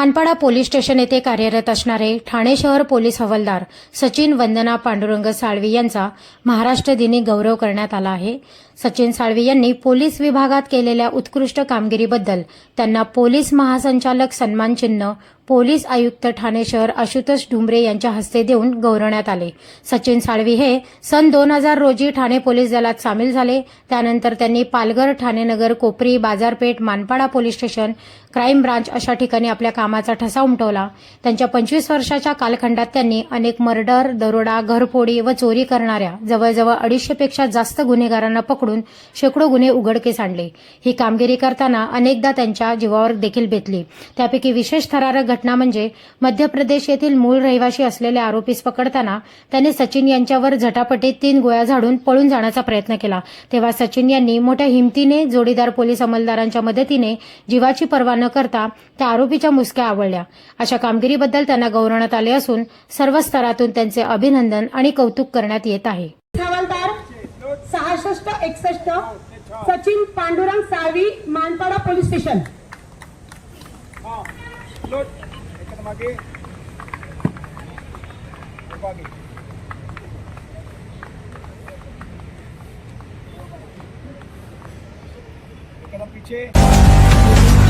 Manpada police station येथे कार्यरत असणारे ठाणे शहर पोलीस हवालदार सचिन वंदना पांडुरंग साळवी यांचा महाराष्ट्र दिनी गौरव करण्यात आला आहे. सचिन साळवी यांनी पोलीस विभागात केलेल्या उत्कृष्ट कामगिरीबद्दल त्यांना पोलीस महासंचालक सन्मान चिन्ह पोलीस आयुक्त ठाणे शहर आशुतोष डुमरे यांच्या हस्ते देऊन गौरवण्यात आले. सचिन साळवी हे सन दोन हजार रोजी ठाणे पोलीस दलात सामील झाले. त्यानंतर त्यांनी पालघर ठाणेनगर कोपरी बाजारपेठ Manpada police station crime branch अशा ठिकाणी आपल्या कामाचा ठसा उमटवला. त्यांच्या पंचवीस वर्षाच्या कालखंडात त्यांनी अनेक मर्डर दरोडा घरफोडी व चोरी करणाऱ्या जवळजवळ अडीचशेपेक्षा जास्त गुन्हेगारांना पकडून शेकडो गुन्हे उघडकीस आणले. ही कामगिरी करताना अनेकदा त्यांच्या जीवावर देखील बेतली. त्यापैकी विशेष थरारक घटना म्हणजे मध्य प्रदेश येथील मूळ रहिवासी असलेले आरोपीस पकडताना त्यांनी सचिन यांच्यावर झटापटीत तीन गोळ्या झाडून पळून जाण्याचा प्रयत्न केला. तेव्हा सचिन यांनी मोठ्या हिमतीने जोडीदार पोलीस अंमलदारांच्या मदतीने जीवाची पर्वा न करता त्या आरोपीच्या मुसक्या आवळल्या अशा कामगिरीबद्दल त्यांना गौरवण्यात आले असून सर्व स्तरातून त्यांचे अभिनंदन आणि कौतुक करण्यात येत आहे. सहासष्ट एकसष्ट सचिन पांडुरंग साळवी मानपाडा पोलीस स्टेशन. पीछे.